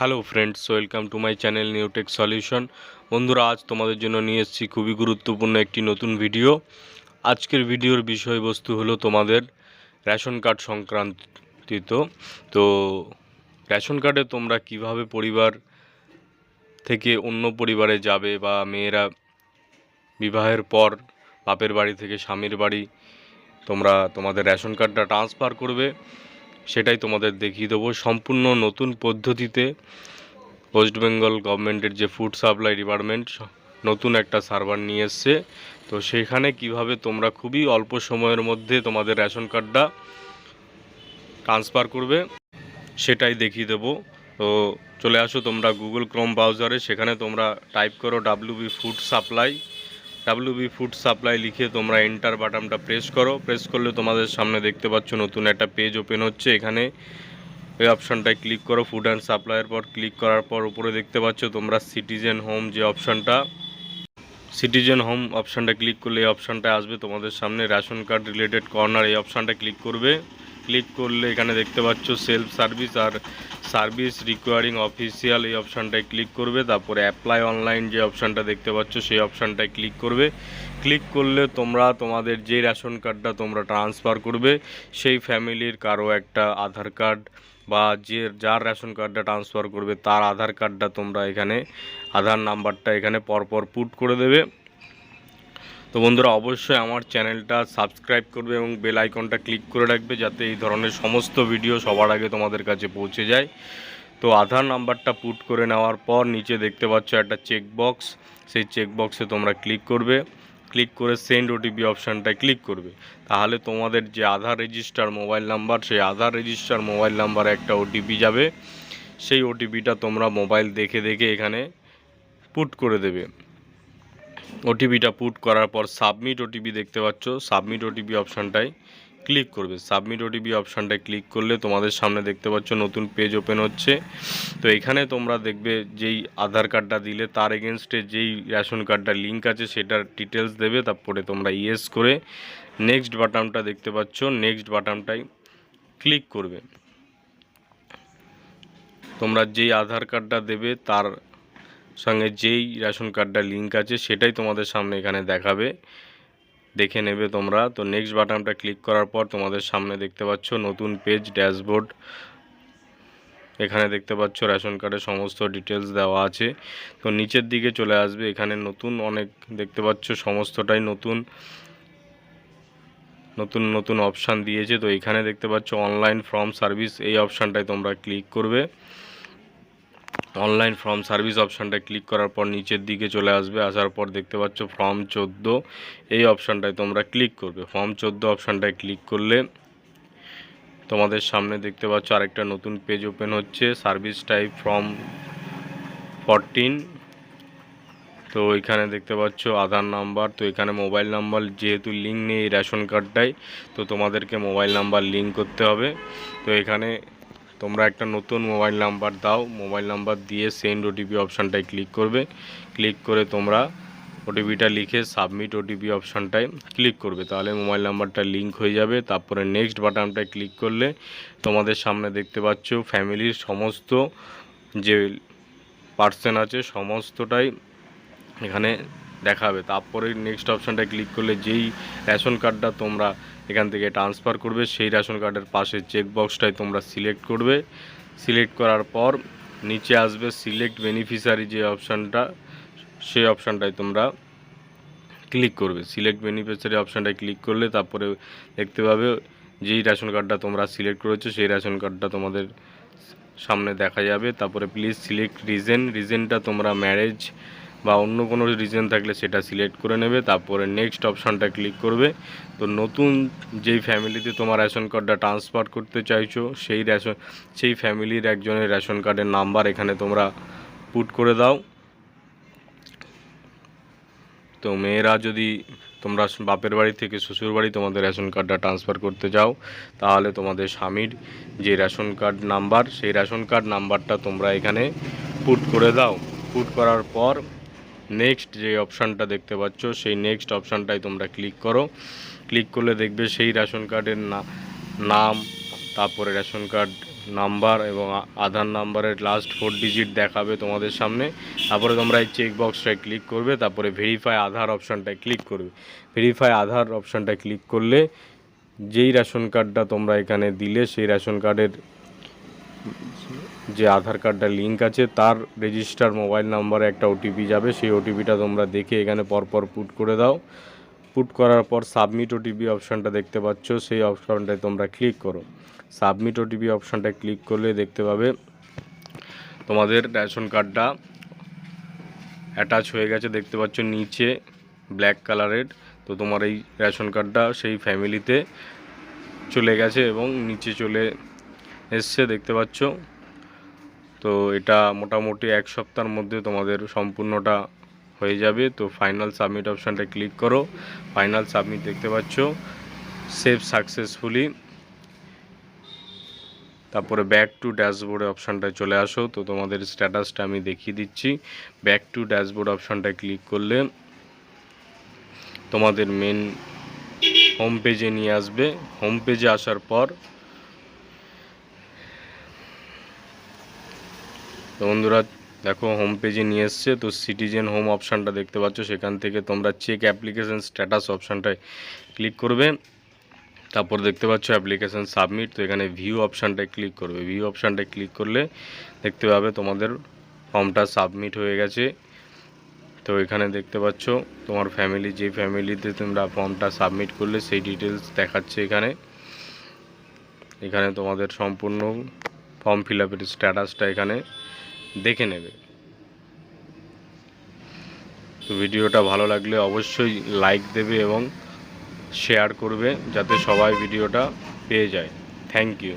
Hello friends, welcome to my channel Newtech solution. বন্ধুরা, আজ তোমাদের জন্য নিয়ে এসেছি খুবই গুরুত্বপূর্ণ একটি নতুন ভিডিও। আজকের ভিডিওর বিষয়বস্তু হলো তোমাদের রেশন কার্ড সংক্রান্তিত। তো রেশন কার্ডে তোমরা কীভাবে পরিবার থেকে অন্য পরিবারে যাবে বা মেয়েরা বিবাহের পর বাপের বাড়ি থেকে স্বামীর বাড়ি তোমরা তোমাদের রেশন কার্ডটা ট্রান্সফার করবে। সেটাই তোমাদের দেখিয়ে দেবো। সম্পূর্ণ নতুন পদ্ধতিতে ওয়েস্ট বেঙ্গল গভর্নমেন্টের যে ফুড সাপ্লাই ডিপার্টমেন্ট নতুন একটা সার্ভার নিয়ে এসছে। তো সেখানে কীভাবে তোমরা খুবই অল্প সময়ের মধ্যে তোমাদের রেশন কার্ডটা ট্রান্সফার করবে, সেটাই দেখিয়ে দেবো। তো চলে আসো তোমরা গুগল ক্রোম ব্রাউজারে সেখানে তোমরা টাইপ করো WB food supply WB food supply লিখে তোমরা এন্টার বাটনটা প্রেস করো। প্রেস করলে তোমাদের সামনে দেখতে পাচ্ছ নতুন একটা পেজ ওপেন হচ্ছে। এখানে এই অপশানটায় ক্লিক করো ফুড অ্যান্ড সাপ্লাইয়ের পর। ক্লিক করার পর উপরে দেখতে পাচ্ছ তোমরা সিটিজেন হোম যে অপশানটা সিটিজেন হোম অপশানটা ক্লিক করলে এই অপশানটা আসবে তোমাদের সামনে। রেশন কার্ড রিলেটেড কর্নার এই অপশানটা ক্লিক করবে। ক্লিক করলে এখানে দেখতে পাচ্ছ সেলফ সার্ভিস আর সার্ভিস রিকোয়ারিং অফিসিয়াল এই অপশানটায় ক্লিক করবে, তারপরে অ্যাপ্লাই অনলাইন যে অপশানটা দেখতে পাচ্ছ সেই অপশানটায় ক্লিক করবে। ক্লিক করলে তোমরা তোমাদের যে রেশন কার্ডটা তোমরা ট্রান্সফার করবে, সেই ফ্যামিলির কারও একটা আধার কার্ড বা যে যার রেশন কার্ডটা ট্রান্সফার করবে, তার আধার কার্ডটা তোমরা এখানে, আধার নাম্বারটা এখানে পরপর পুট করে দেবে। তো বন্ধুরা অবশ্যই আমার চ্যানেলটা সাবস্ক্রাইব করবে এবং বেল আইকনটা ক্লিক করে রাখবে যাতে এই ধরনের সমস্ত ভিডিও সবার আগে তোমাদের কাছে পৌঁছে যায়। তো আধার নাম্বারটা পুট করে নেওয়ার পর নিচে দেখতে পাচ্ছ একটা চেক বক্স সেই চেকবক্সে তোমরা ক্লিক করবে। ক্লিক করে সেন্ড ওটিপি অপশানটায় ক্লিক করবে। তাহলে তোমাদের যে আধার রেজিস্টার মোবাইল নাম্বার, সেই আধার রেজিস্টার মোবাইল নাম্বারে একটা ওটিপি যাবে। সেই ওটিপিটা তোমরা মোবাইল দেখে দেখে এখানে পুট করে দেবে। ওটিপিটা পুট করার পর সাবমিট ওটিপি দেখতে পাচ্ছ। সাবমিট ওটিপি অপশানটায় ক্লিক করবে। সাবমিট ওটিপি অপশানটায় ক্লিক করলে তোমাদের সামনে দেখতে পাচ্ছ নতুন পেজ ওপেন হচ্ছে। তো এখানে তোমরা দেখবে যেই আধার কার্ডটা দিলে তার এগেনস্টে যেই রেশন কার্ডটা লিঙ্ক আছে সেটার ডিটেলস দেবে, তারপরে তোমরা ইয়েস করে নেক্সট বাটনটা দেখতে পাচ্ছ। নেক্সট বাটনটায় ক্লিক করবে। তোমরা যেই আধার কার্ডটা দেবে তার সঙ্গে যেই রেশন কার্ডটা লিঙ্ক আছে, সেটাই তোমাদের সামনে এখানে দেখাবে। দেখে নেবে তোমরা। তো নেক্সট বাটনটা ক্লিক করার পর তোমাদের সামনে দেখতে পাচ্ছ নতুন পেজ ড্যাশবোর্ড এখানে দেখতে পাচ্ছ রেশন কার্ডের সমস্ত ডিটেলস দেওয়া আছে। তো নিচের দিকে চলে আসবে। এখানে নতুন অনেক দেখতে পাচ্ছ, সমস্তটাই নতুন। নতুন নতুন অপশান দিয়েছে। তো এখানে দেখতে পাচ্ছ অনলাইন ফর্ম সার্ভিস এই অপশানটায় তোমরা ক্লিক করবে। অনলাইন ফর্ম সার্ভিস অপশানটা ক্লিক করার পর নিচের দিকে চলে আসবে, আসার পর দেখতে পাচ্ছ ফর্ম চোদ্দ, এই অপশানটায় তোমরা ক্লিক করবে। ফর্ম চোদ্দ অপশানটায় ক্লিক করলে তোমাদের সামনে দেখতে পাচ্ছ আরেকটা নতুন পেজ ওপেন হচ্ছে সার্ভিস টাইপ ফর্ম ফরটিন তো এখানে দেখতে পাচ্ছ আধার নাম্বার, তো এখানে মোবাইল নাম্বার যেহেতু লিঙ্ক নেই রেশন কার্ডটাই তো তোমাদেরকে মোবাইল নাম্বার লিঙ্ক করতে হবে। তো এখানে তোমরা একটা নতুন মোবাইল নাম্বার দাও, মোবাইল নাম্বার দিয়ে সেন্ড ওটিপি অপশানটায় ক্লিক করবে। ক্লিক করে তোমরা ওটিপিটা লিখে সাবমিট ওটিপি অপশানটায় ক্লিক করবে। তাহলে মোবাইল নাম্বারটা লিঙ্ক হয়ে যাবে। তারপরে নেক্সট বাটনটায় ক্লিক করলে তোমাদের সামনে দেখতে পাচ্ছ ফ্যামিলির সমস্ত যে পার্সেন আছে, সমস্তটাই এখানে দেখাবে। তারপরে নেক্সট অপশানটায় ক্লিক করলে যেই রেশন কার্ডটা তোমরা এখান থেকে ট্রান্সফার করবে, সেই রেশন কার্ডের পাশে চেক বক্সটাই তোমরা সিলেক্ট করবে। সিলেক্ট করার পর নিচে আসবে সিলেক্ট বেনিফিশিয়ারি যে অপশানটা সেই অপশানটায় তোমরা ক্লিক করবে। সিলেক্ট বেনিফিশিয়ারি অপশানটায় ক্লিক করলে তারপরে দেখতে পাবে যেই রেশন কার্ডটা তোমরা সিলেক্ট করেছ, সেই রেশন কার্ডটা তোমাদের সামনে দেখা যাবে। তারপরে প্লিজ সিলেক্ট রিজেন রিজেনটা তোমরা ম্যারেজ বা অন্য কোনো রিজন থাকলে সেটা সিলেক্ট করে নেবে, তারপরে নেক্সট অপশানটা ক্লিক করবে। তো নতুন যেই ফ্যামিলিতে তোমার রেশন কার্ডটা ট্রান্সফার করতে চাইছো, সেই রেশন সেই ফ্যামিলির একজনের রেশন কার্ডের নাম্বার এখানে তোমরা পুট করে দাও। তো মেয়েরা যদি তোমরা বাপের বাড়ি থেকে শ্বশুর বাড়ি তোমাদের রেশন কার্ডটা ট্রান্সফার করতে যাও, তাহলে তোমাদের স্বামীর যে রেশন কার্ড নাম্বার সেই রেশন কার্ড নাম্বারটা তোমরা এখানে পুট করে দাও। পুট করার পর নেক্সট যে অপশানটা দেখতে পাচ্ছ, সেই নেক্সট অপশানটায় তোমরা ক্লিক করো। ক্লিক করলে দেখবে সেই রেশন কার্ডের নাম, তারপরে রেশন কার্ড নাম্বার এবং আধার নাম্বারের লাস্ট ফোর ডিজিট দেখাবে তোমাদের সামনে। তারপরে তোমরা এই চেক বক্সটায় ক্লিক করবে, তারপরে ভেরিফাই আধার অপশানটায় ক্লিক করবে। ভেরিফাই আধার অপশানটায় ক্লিক করলে যেই রেশন কার্ডটা তোমরা এখানে দিলে, সেই রেশন কার্ডের যে আধার কার্ডটা লিঙ্ক আছে, তার রেজিস্টার মোবাইল নাম্বারে একটা ওটিপি যাবে। সেই ওটিপিটা তোমরা দেখে এখানে পরপর পুট করে দাও। পুট করার পর সাবমিট ওটিপি অপশানটা দেখতে পাচ্ছ। সেই অপশানটায় তোমরা ক্লিক করো। সাবমিট ওটিপি অপশানটায় ক্লিক করলে দেখতে পাবে তোমাদের রেশন কার্ডটা অ্যাটাচ হয়ে গেছে। দেখতে পাচ্ছ নিচে ব্ল্যাক কালারের তো তোমার এই রেশন কার্ডটা সেই ফ্যামিলিতে চলে গেছে এবং নিচে চলে এসছে, দেখতে পাচ্ছ। তো এটা মোটামুটি এক সপ্তাহের মধ্যে তোমাদের সম্পূর্ণটা হয়ে যাবে। তো ফাইনাল সাবমিট অপশানটা ক্লিক করো। ফাইনাল সাবমিট দেখতে পাচ্ছ। সেভ সাকসেসফুলি তারপরে ব্যাক টু ড্যাশবোর্ড অপশানটায় চলে আসো। তো তোমাদের স্ট্যাটাসটা আমি দেখিয়ে দিচ্ছি। ব্যাক টু ড্যাশবোর্ড অপশানটায় ক্লিক করলে তোমাদের মেন হোম পেজে নিয়ে আসবে। হোম পেজে আসার পর তো বন্ধুরা, দেখো হোম পেজে নিয়ে এসছে। তো সিটিজেন হোম অপশানটা দেখতে পাচ্ছ। সেখান থেকে তোমরা চেক অ্যাপ্লিকেশন স্ট্যাটাস অপশানটায় ক্লিক করবে। তারপর দেখতে পাচ্ছ অ্যাপ্লিকেশন সাবমিট তো এখানে ভিউ অপশানটায় ক্লিক করবে। ভিউ অপশানটায় ক্লিক করলে দেখতে পাবে তোমাদের ফর্মটা সাবমিট হয়ে গেছে। তো এখানে দেখতে পাচ্ছ তোমার ফ্যামিলি যে ফ্যামিলিতে তোমরা ফর্মটা সাবমিট করলে সেই ডিটেলস দেখাচ্ছে এখানে। এখানে তোমাদের সম্পূর্ণ ফর্ম ফিল আপের স্ট্যাটাসটা এখানে দেখে নেবে। তো ভিডিওটা ভালো লাগলে অবশ্যই লাইক দেবে এবং শেয়ার করবে যাতে সবাই ভিডিওটা পেয়ে যায়। Thank you